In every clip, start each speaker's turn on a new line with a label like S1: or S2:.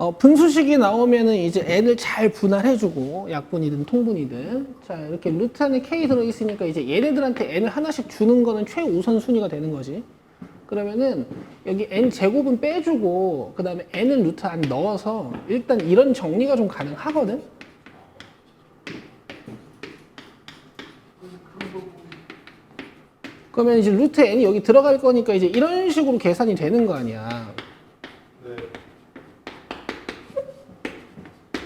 S1: 어, 분수식이 나오면은 이제 n을 잘 분할해주고 약분이든 통분이든 자 이렇게 루트 안에 k 들어있으니까 이제 얘네들한테 n을 하나씩 주는 거는 최우선 순위가 되는 거지. 그러면은 여기 n 제곱은 빼주고 그 다음에 n은 루트 안 넣어서 일단 이런 정리가 좀 가능하거든. 그러면 이제 루트 n이 여기 들어갈 거니까 이제 이런 식으로 계산이 되는 거 아니야.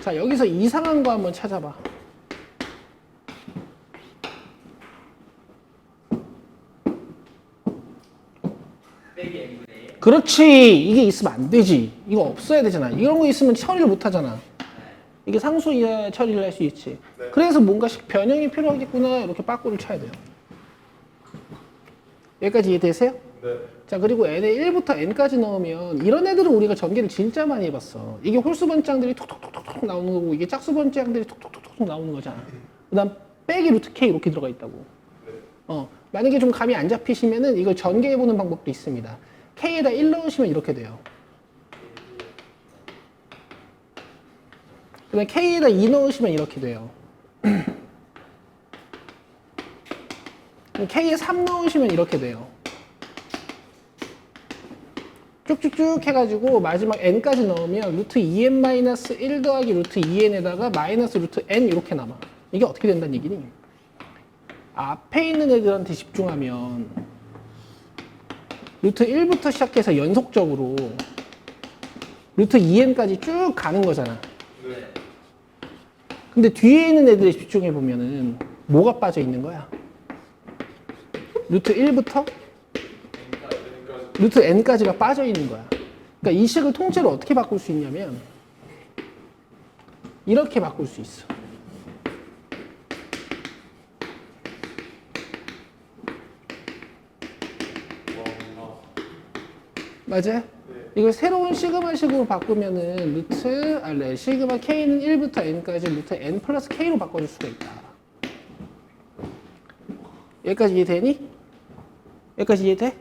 S1: 자 여기서 이상한 거 한번 찾아봐.
S2: 빼기 n분의 1.
S1: 그렇지 이게 있으면 안 되지 이거 없어야 되잖아 이런 거 있으면 처리를 못 하잖아 이게 상수이야 처리를 할 수 있지
S3: 네.
S1: 그래서 뭔가 식 변형이 필요하겠구나 이렇게 빠꾸를 쳐야 돼요 여기까지 이해되세요?
S3: 네.
S1: 자 그리고 n에 1부터 n까지 넣으면 이런 애들은 우리가 전개를 진짜 많이 해봤어 이게 홀수 번장들이 톡톡톡 톡 나오는 거고 이게 짝수 번장들이 톡톡톡톡 나오는 거잖아 그 다음 빼기 루트 k 이렇게 들어가 있다고
S3: 네.
S1: 어, 만약에 좀 감이 안 잡히시면은 이걸 전개해 보는 방법도 있습니다. K에다 1 넣으시면 이렇게 돼요. 그 다음에 K에다 2 넣으시면 이렇게 돼요. K에 3 넣으시면 이렇게 돼요. 쭉쭉쭉 해가지고 마지막 n까지 넣으면 루트 2n-1 더하기 루트 2n에다가 마이너스 루트 n 이렇게 남아. 이게 어떻게 된다는 얘기니? 앞에 있는 애들한테 집중하면 루트 1부터 시작해서 연속적으로 루트 2n까지 쭉 가는 거잖아.
S3: 네.
S1: 근데 뒤에 있는 애들에 집중해 보면은 뭐가 빠져 있는 거야? 루트 1부터
S3: 여기까지.
S1: 루트 n까지가 빠져 있는 거야. 그러니까 이 식을 통째로 어떻게 바꿀 수 있냐면 이렇게 바꿀 수 있어.
S3: 와.
S1: 맞아요?
S3: 네.
S1: 이걸 새로운 시그마식으로 바꾸면은 루트 알레 시그마 k는 1부터 n까지 루트 n 플러스 k로 바꿔줄 수가 있다. 여기까지 이해되니? 여기까지 이해돼?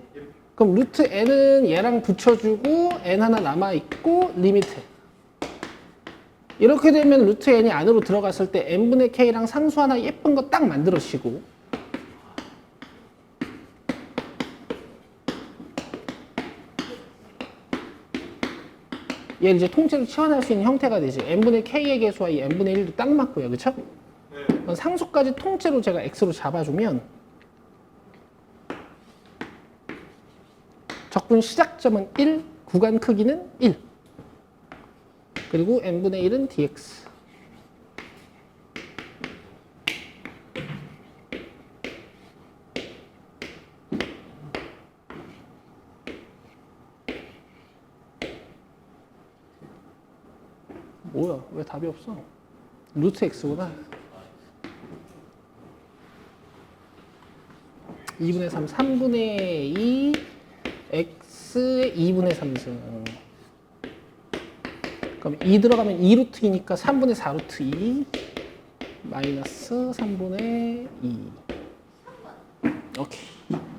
S1: 그럼 루트 n은 얘랑 붙여주고 n 하나 남아 있고 리미트. 이렇게 되면 루트 n이 안으로 들어갔을 때 n분의 k랑 상수 하나 예쁜 거 딱 만들어주시고 얘를 이제 통째로 치환할 수 있는 형태가 되지. n분의 k의 개수와 이 n분의 1도 딱 맞고요. 그쵸?
S3: 네.
S1: 상수까지 통째로 제가 x로 잡아주면 분 시작점은 1, 구간 크기는 1. 그리고 n분의 1은 dx. 뭐야? 왜 답이 없어? 루트 x구나. 2분의 3, 3분의 2, x 의 2분의 3승. 그럼 2 들어가면 2루트이니까 3분의 4루트 2, 마이너스 3분의 2. 오케이.